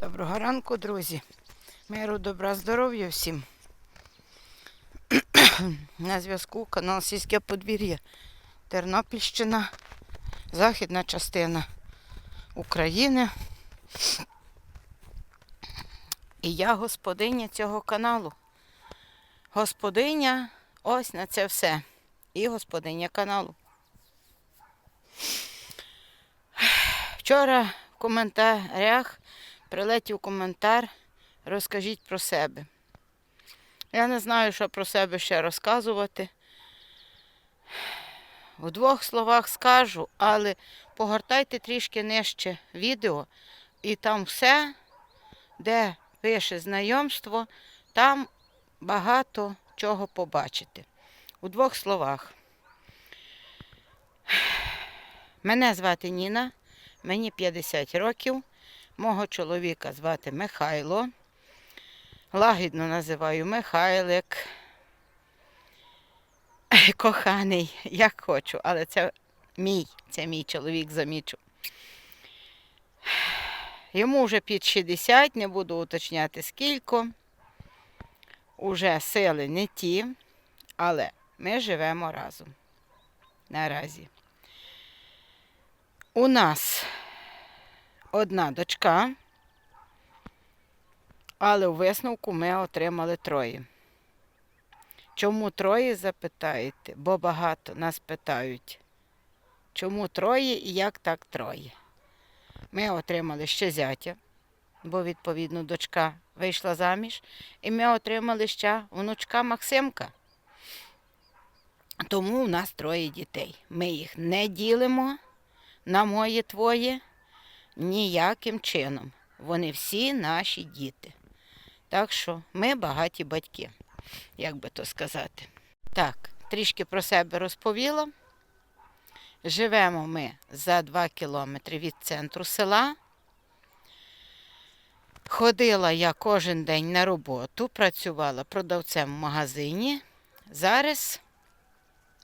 Доброго ранку, друзі. Миру, добра, здоров'я всім. На зв'язку канал Сільське подвір'я. Тернопільщина, західна частина України. І я господиня цього каналу. Господиня ось на це все. І господиня каналу. Вчора в коментарях прилетів коментар, розкажіть про себе. Я не знаю, що про себе ще розказувати. У двох словах скажу, але погортайте трішки нижче відео, і там все, де пише знайомство, там багато чого побачите. У двох словах. Мене звати Ніна, мені 50 років. Мого чоловіка звати Михайло. Лагідно називаю Михайлик. Коханий, як хочу, але це мій, це мій чоловік, замічу. Йому вже під 60, не буду уточняти скільки. Уже сили не ті, але ми живемо разом. Наразі. У нас одна дочка, але у висновку ми отримали троє. Чому троє, запитаєте? Бо багато нас питають. Чому троє і як так троє? Ми отримали ще зятя, бо, відповідно, дочка вийшла заміж, і ми отримали ще внучка Максимка. Тому у нас троє дітей. Ми їх не ділимо на моє твоє ніяким чином. Вони всі наші діти. Так що ми багаті батьки, як би то сказати. Так, трішки про себе розповіла. Живемо ми за 2 кілометри від центру села. Ходила я кожен день на роботу, працювала продавцем в магазині. Зараз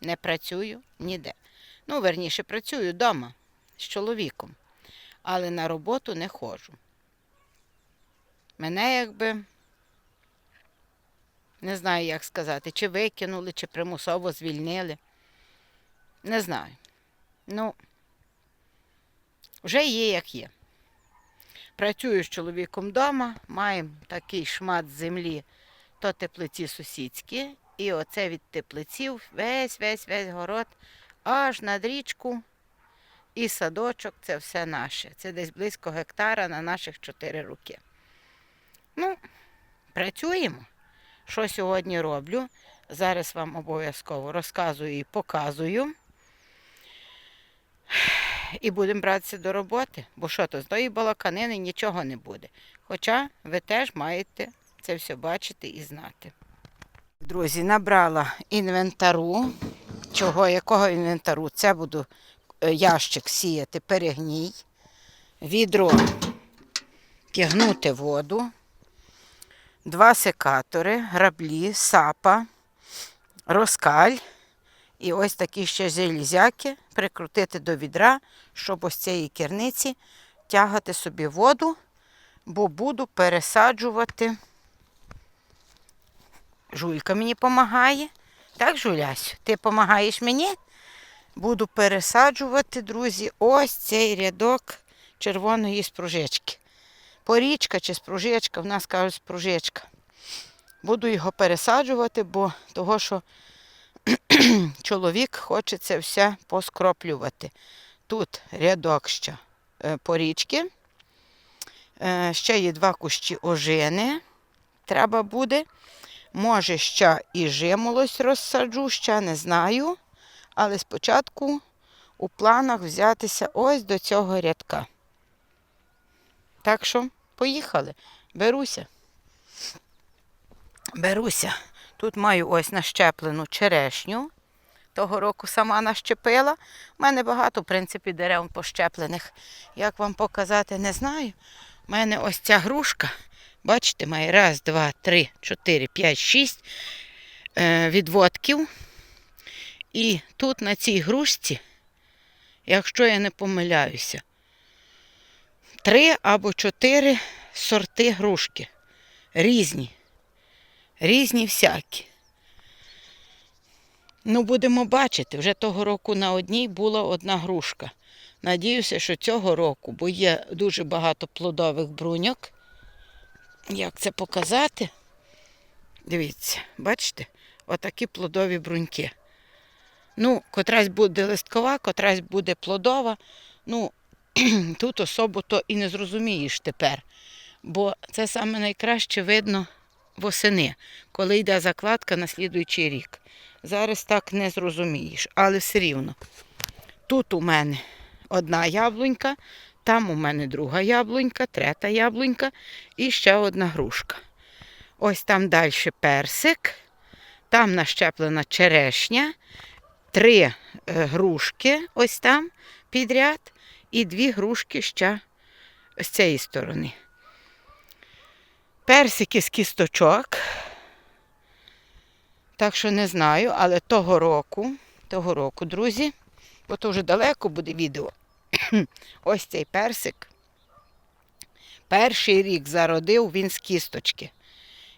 не працюю ніде. Ну, верніше, працюю вдома з чоловіком але на роботу не ходжу. Мене якби не знаю, як сказати, чи викинули, чи примусово звільнили. Не знаю. Ну, вже є, як є. Працюю з чоловіком вдома, маємо такий шмат землі, то теплиці сусідські, і оце від теплиців весь весь весь город аж над річку. І садочок це все наше. Це десь близько гектара на наших чотири роки. Ну, працюємо. Що сьогодні роблю? Зараз вам обов'язково розказую і показую. І будемо братися до роботи, бо що то з тої балаканини нічого не буде. Хоча ви теж маєте це все бачити і знати. Друзі, набрала інвентару. Чого, якого інвентару? Це буду ящик сіяти перегній, відро тягнути воду, два секатори, граблі, сапа, розкаль і ось такі ще железяки прикрутити до відра, щоб ось цієї керниці тягати собі воду, бо буду пересаджувати. Жулька мені допомагає. Так, Жулясю, ти допомагаєш мені? Буду пересаджувати, друзі, ось цей рядок червоної спружечки. Порічка чи спружечка, в нас кажуть спружечка. Буду його пересаджувати, бо того, що чоловік хоче це все поскроплювати. Тут рядок ще е, порічки. Е, Ще є два кущі ожини. Треба буде. Може, ще і жимолось розсаджу, ще не знаю. Але спочатку у планах взятися ось до цього рядка. Так що, поїхали. Беруся. Беруся. Тут маю ось нащеплену черешню. Того року сама нащепила. У мене багато, в принципі, дерев пощеплених. Як вам показати, не знаю. У мене ось ця грушка. Бачите, має раз, два, три, чотири, п'ять, шість е, відводків. І тут на цій грушці, якщо я не помиляюся, три або чотири сорти грушки. Різні. Різні всякі. Ну, будемо бачити, вже того року на одній була одна грушка. Надіюся, що цього року, бо є дуже багато плодових бруньок. Як це показати? Дивіться, бачите, отакі плодові бруньки. Ну, котрась буде листкова, котрась буде плодова. Ну, тут особо то і не зрозумієш тепер. Бо це саме найкраще видно восени, коли йде закладка на слідуючий рік. Зараз так не зрозумієш, але все рівно. Тут у мене одна яблунька, там у мене друга яблунька, третя яблунька і ще одна грушка. Ось там далі персик, там нащеплена черешня, три е, грушки ось там підряд, і дві грушки ще з цієї сторони. Персики з кісточок. Так що не знаю, але того року, того року, друзі, бо то вже далеко буде відео. Ось цей персик. Перший рік зародив він з кісточки.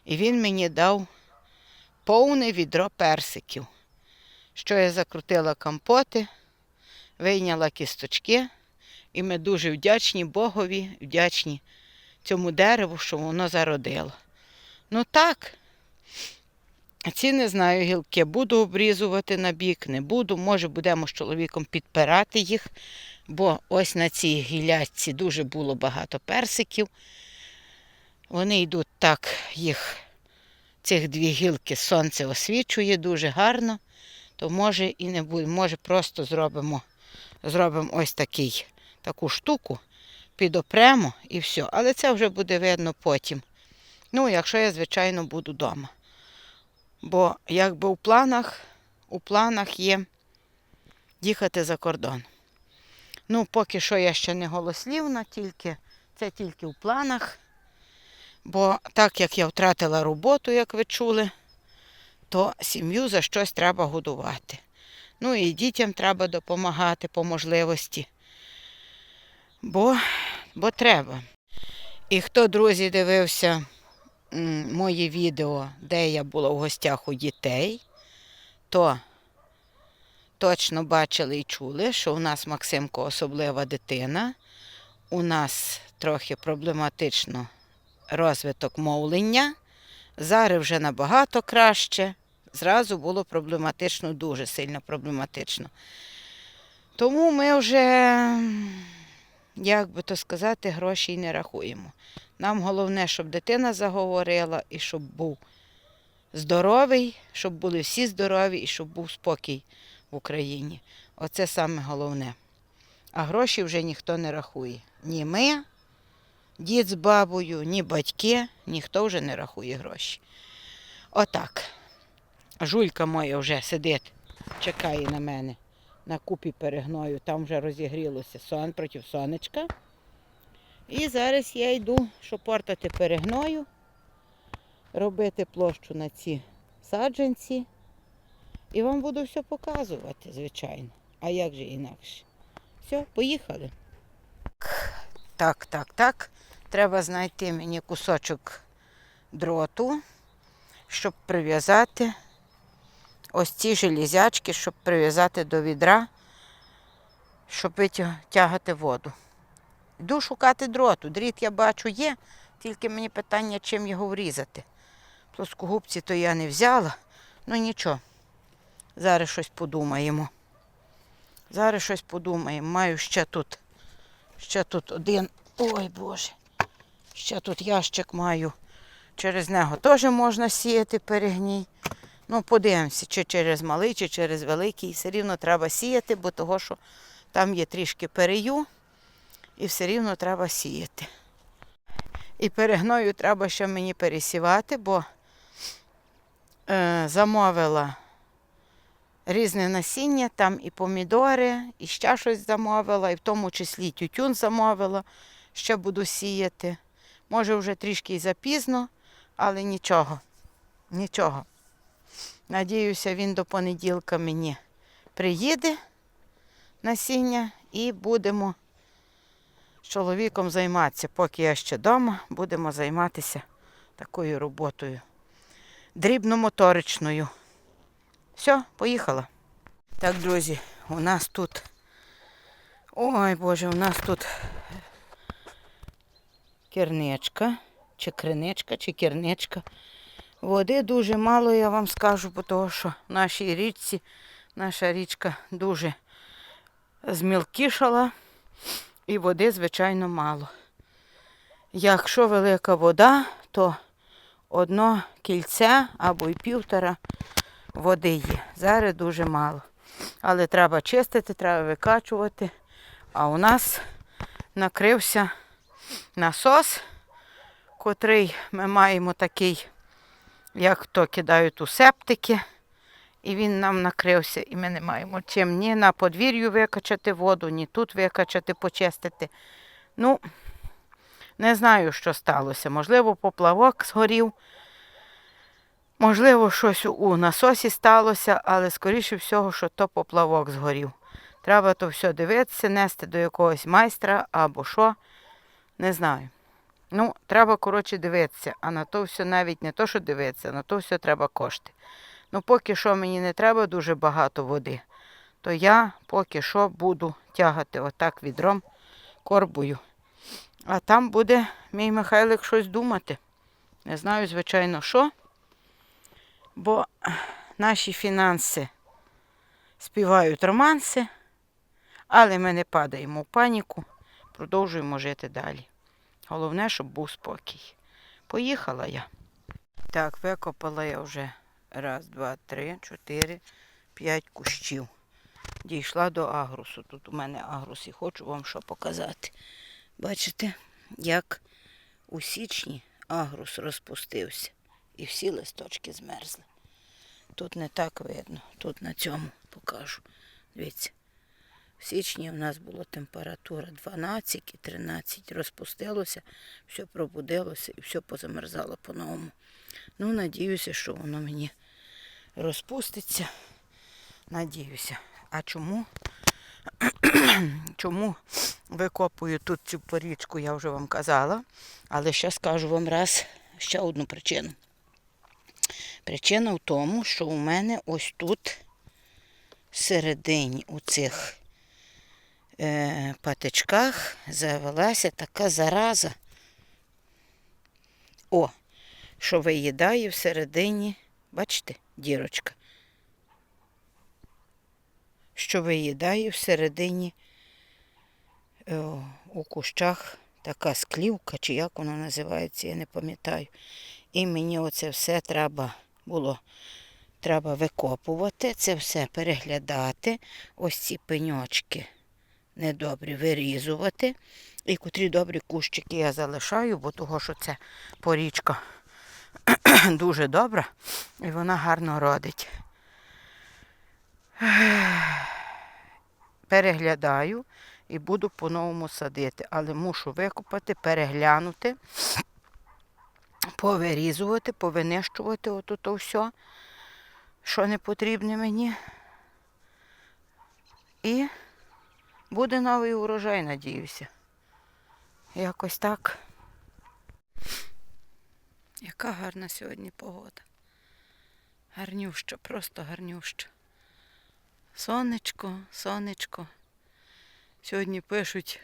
І він мені дав повне відро персиків. Що я закрутила компоти, вийняла кісточки, і ми дуже вдячні Богові, вдячні цьому дереву, що воно зародило. Ну так, ці не знаю гілки. Буду обрізувати на бік, не буду. Може, будемо з чоловіком підпирати їх, бо ось на цій гілячці дуже було багато персиків. Вони йдуть так, їх цих дві гілки сонце освічує дуже гарно, то може і не буде. Може, просто зробимо, зробимо ось такий, таку штуку, підопремо і все. Але це вже буде видно потім. Ну, якщо я, звичайно, буду вдома. Бо якби у планах, у планах є їхати за кордон. Ну, поки що я ще не голослівна, тільки, це тільки в планах. Бо так як я втратила роботу, як ви чули, то сім'ю за щось треба годувати. Ну і дітям треба допомагати по можливості. Бо, бо треба. І хто, друзі, дивився мої відео, де я була в гостях у дітей, то точно бачили і чули, що у нас Максимко особлива дитина. У нас трохи проблематично розвиток мовлення. Зараз вже набагато краще. Зразу було проблематично, дуже сильно проблематично. Тому ми вже, як би то сказати, грошей не рахуємо. Нам головне, щоб дитина заговорила і щоб був здоровий, щоб були всі здорові і щоб був спокій в Україні. Оце саме головне. А гроші вже ніхто не рахує. Ні ми, дід з бабою, ні батьки, ніхто вже не рахує гроші. Отак. Жулька моя вже сидить, чекає на мене на купі перегною. Там вже розігрілося сон проти сонечка. І зараз я йду шопортати перегною, робити площу на ці саджанці. І вам буду все показувати, звичайно. А як же інакше? Все, поїхали. Так, так, так. Треба знайти мені кусочок дроту, щоб прив'язати ось ці железячки, щоб прив'язати до відра, щоб витягати воду. Йду шукати дроту. Дріт я бачу є, тільки мені питання, чим його врізати. Плоскогубці то я не взяла, ну нічого. Зараз щось подумаємо. Зараз щось подумаємо. Маю ще тут, ще тут один. Ой Боже. Ще тут ящик маю. Через нього теж можна сіяти перегній. Ну, подивимося, чи через малий, чи через великий. Все рівно треба сіяти, бо того, що там є трішки перею, і все рівно треба сіяти. І перегною треба ще мені пересівати, бо е, замовила різне насіння, там і помідори, і ще щось замовила, і в тому числі тютюн замовила, ще буду сіяти. Може, вже трішки і запізно, але нічого. Нічого. Надіюся, він до понеділка мені приїде насіння і будемо з чоловіком займатися. Поки я ще вдома, будемо займатися такою роботою. Дрібномоторичною. Все, поїхала. Так, друзі, у нас тут. Ой Боже, у нас тут керничка, чи криничка, чи керничка. Води дуже мало, я вам скажу, бо того, що в нашій річці наша річка дуже змілкішала і води, звичайно, мало. Якщо велика вода, то одно кільце або й півтора води є. Зараз дуже мало. Але треба чистити, треба викачувати. А у нас накрився насос, котрий ми маємо такий, як то кидають у септики. І він нам накрився, і ми не маємо чим ні на подвір'ю викачати воду, ні тут викачати, почистити. Ну, не знаю, що сталося. Можливо, поплавок згорів, можливо, щось у насосі сталося, але скоріше всього, що то поплавок згорів. Треба то все дивитися, нести до якогось майстра або що. Не знаю. Ну, треба, коротше, дивитися, а на то все навіть не то, що дивитися, на то все треба кошти. Ну, поки що мені не треба дуже багато води, то я поки що буду тягати отак відром корбою. А там буде мій Михайлик щось думати. Не знаю, звичайно, що. Бо наші фінанси співають романси, але ми не падаємо в паніку, продовжуємо жити далі. Головне, щоб був спокій. Поїхала я. Так, викопала я вже раз, два, три, чотири, п'ять кущів. Дійшла до агрусу. Тут у мене агрус і хочу вам що показати. Бачите, як у січні агрус розпустився і всі листочки змерзли. Тут не так видно, тут на цьому покажу. Дивіться. В січні в нас була температура 12 і 13. Розпустилося, все пробудилося і все позамерзало по-новому. Ну, надіюся, що воно мені розпуститься. Надіюся. А чому? чому викопую тут цю порічку, я вже вам казала. Але ще скажу вам раз ще одну причину. Причина в тому, що у мене ось тут всередині у цих патичках завелася така зараза. О, що виїдає всередині, бачите, дірочка. Що виїдає всередині о, у кущах така склівка, чи як вона називається, я не пам'ятаю. І мені оце все треба було треба викопувати, це все переглядати. Ось ці пеньочки недобрі вирізувати. І котрі добрі кущики я залишаю, бо того, що це порічка дуже добра і вона гарно родить. Переглядаю і буду по-новому садити, але мушу викопати, переглянути, повирізувати, повинищувати отут все, що не потрібне мені. І буде новий урожай, надіюся. Якось так. Яка гарна сьогодні погода. Гарнюща, просто гарнюща. Сонечко, сонечко. Сьогодні пишуть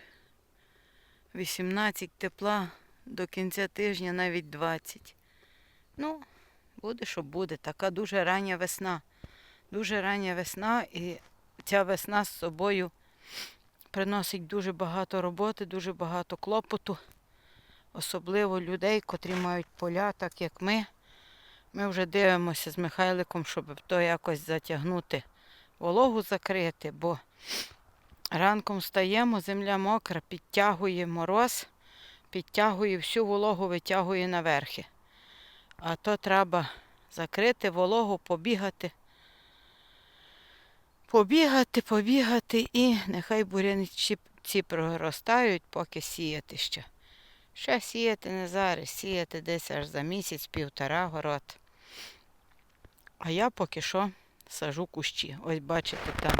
18 тепла, до кінця тижня навіть 20. Ну, буде, що буде. Така дуже рання весна. Дуже рання весна і ця весна з собою приносить дуже багато роботи, дуже багато клопоту. Особливо людей, котрі мають поля, так як ми. Ми вже дивимося з Михайликом, щоб то якось затягнути, вологу закрити, бо ранком встаємо, земля мокра, підтягує мороз, підтягує всю вологу, витягує наверхи. А то треба закрити вологу, побігати. Побігати, побігати і нехай буряничі ці проростають, поки сіяти ще. Ще сіяти не зараз, сіяти десь аж за місяць-півтора город. А я поки що сажу кущі. Ось бачите, там,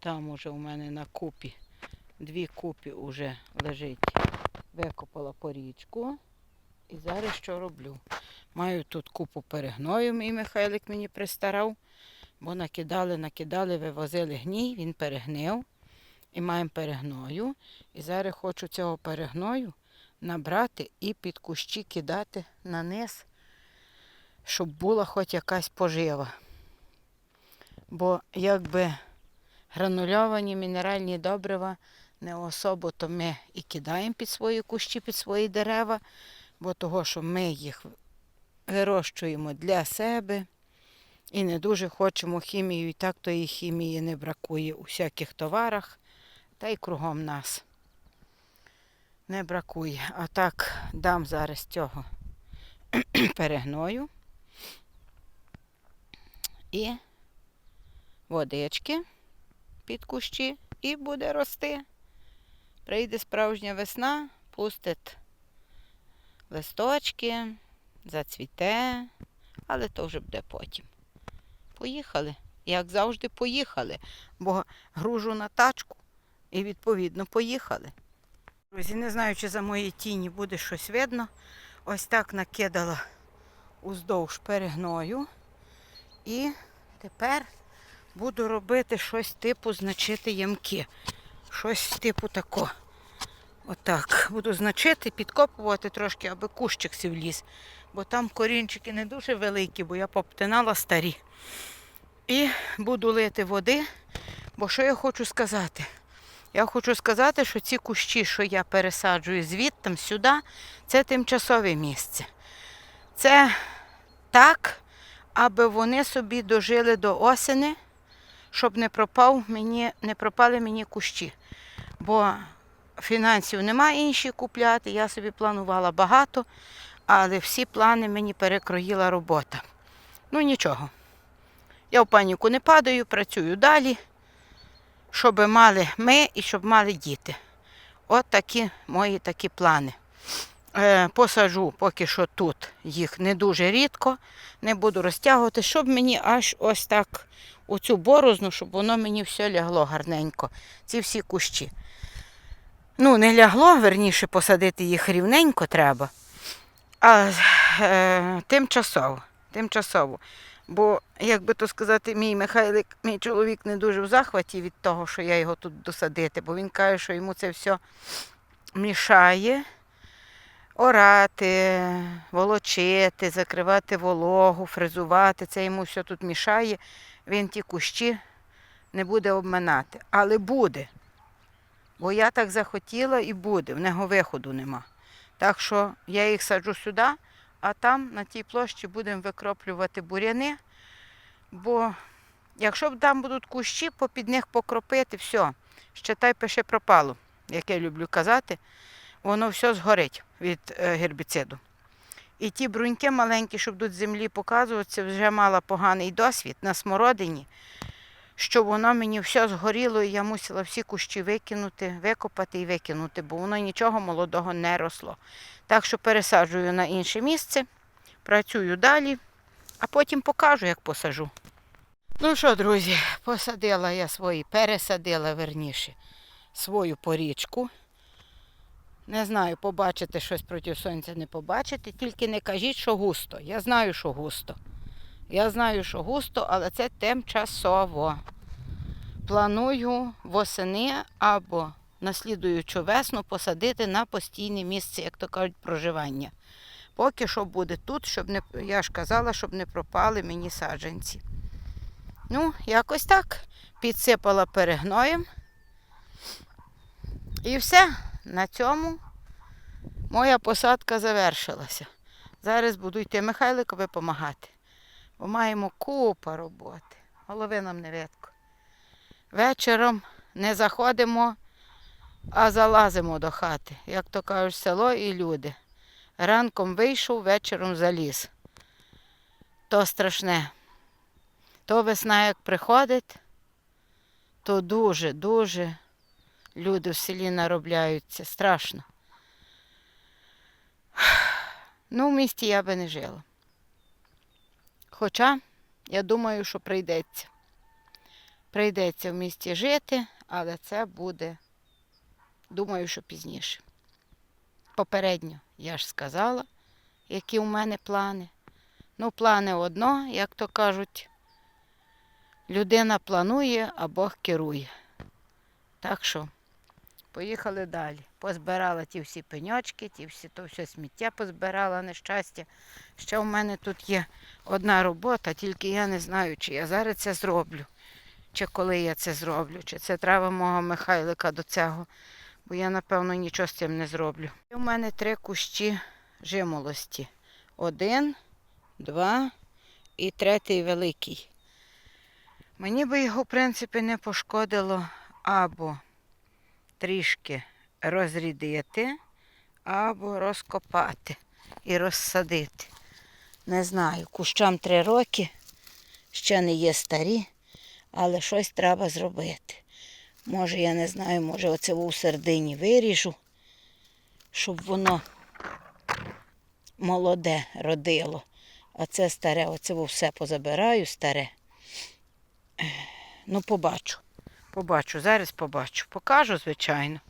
там уже у мене на купі дві купі вже лежить. Викопала порічку. І зараз що роблю? Маю тут купу перегною, мій Михайлик мені пристарав, бо накидали, накидали, вивозили гній, він перегнив. І маємо перегною. І зараз хочу цього перегною набрати і під кущі кидати на низ, щоб була хоч якась пожива. Бо якби гранульовані мінеральні добрива не особо, то ми і кидаємо під свої кущі, під свої дерева, бо того, що ми їх вирощуємо для себе і не дуже хочемо хімію, і так тої хімії не бракує у всяких товарах, та й кругом нас не бракує. А так дам зараз цього перегною і водички під кущі і буде рости. Прийде справжня весна, пустить листочки, зацвіте, але то вже буде потім. Поїхали. Як завжди, поїхали, бо гружу на тачку і відповідно поїхали. Друзі, не знаю, чи за мої тіні буде щось видно. Ось так накидала уздовж перегною. І тепер буду робити щось типу значити ямки. Щось типу тако. Отак. Буду значити, підкопувати трошки, аби кущик сів ліз. Бо там корінчики не дуже великі, бо я поптинала старі. І буду лити води. Бо що я хочу сказати? Я хочу сказати, що ці кущі, що я пересаджую звідти сюди, це тимчасове місце. Це так, аби вони собі дожили до осени, щоб не пропав мені, не пропали мені кущі. Бо фінансів немає інші купляти. Я собі планувала багато, але всі плани мені перекроїла робота. Ну нічого. Я в паніку не падаю, працюю далі, щоб мали ми і щоб мали діти. От такі мої такі плани. Е, посажу поки що тут їх не дуже рідко, не буду розтягувати, щоб мені аж ось так у цю борозну, щоб воно мені все лягло гарненько. Ці всі кущі. Ну, не лягло, верніше посадити їх рівненько треба. А е, тимчасово. Тимчасово. Бо, як би то сказати, мій Михайлик, мій чоловік не дуже в захваті від того, що я його тут досадити, бо він каже, що йому це все мішає орати, волочити, закривати вологу, фрезувати. Це йому все тут мішає. Він ті кущі не буде обминати. Але буде. Бо я так захотіла і буде, в нього виходу нема. Так що я їх саджу сюди, а там на тій площі будемо викроплювати буряни. Бо якщо там будуть кущі, попід них покропити, все, щитай, пише пропало, як я люблю казати, воно все згорить від е, гербіциду. І ті бруньки маленькі, що будуть землі показуватися, вже мала поганий досвід на смородині, що воно мені все згоріло, і я мусила всі кущі викинути, викопати і викинути, бо воно нічого молодого не росло. Так що пересаджую на інше місце, працюю далі, а потім покажу, як посажу. Ну що, друзі, посадила я свої, пересадила верніше свою порічку. Не знаю, побачите щось проти сонця, не побачите, тільки не кажіть, що густо. Я знаю, що густо. Я знаю, що густо, але це тимчасово. Планую восени або наслідуючу весну посадити на постійне місце, як то кажуть, проживання. Поки що буде тут, щоб не, я ж казала, щоб не пропали мені саджанці. Ну, якось так. Підсипала перегноєм. І все. На цьому моя посадка завершилася. Зараз буду йти Михайликові допомагати. Бо маємо купа роботи. Голови нам не видко. Вечором не заходимо, а залазимо до хати. Як то кажуть, село і люди. Ранком вийшов, вечором заліз. То страшне. То весна як приходить, то дуже-дуже люди в селі наробляються. Страшно. Ну, в місті я би не жила. Хоча, я думаю, що прийдеться. Прийдеться в місті жити, але це буде Думаю, що пізніше. Попередньо я ж сказала, які у мене плани. Ну, плани одно, як то кажуть, людина планує, а Бог керує. Так що, поїхали далі. Позбирала ті всі пеньочки, ті всі, то все сміття позбирала нещастя. Ще у мене тут є одна робота, тільки я не знаю, чи я зараз це зроблю, чи коли я це зроблю, чи це треба мого Михайлика до цього, бо я, напевно, нічого з цим не зроблю. У мене три кущі жимолості. Один, два і третій великий. Мені би його, в принципі, не пошкодило або трішки розрідити, або розкопати і розсадити. Не знаю, кущам три роки, ще не є старі, але щось треба зробити. Може, я не знаю, може оце у середині виріжу, щоб воно молоде родило. А це старе, оце все позабираю старе. Ну, побачу. Побачу, зараз побачу. Покажу, звичайно.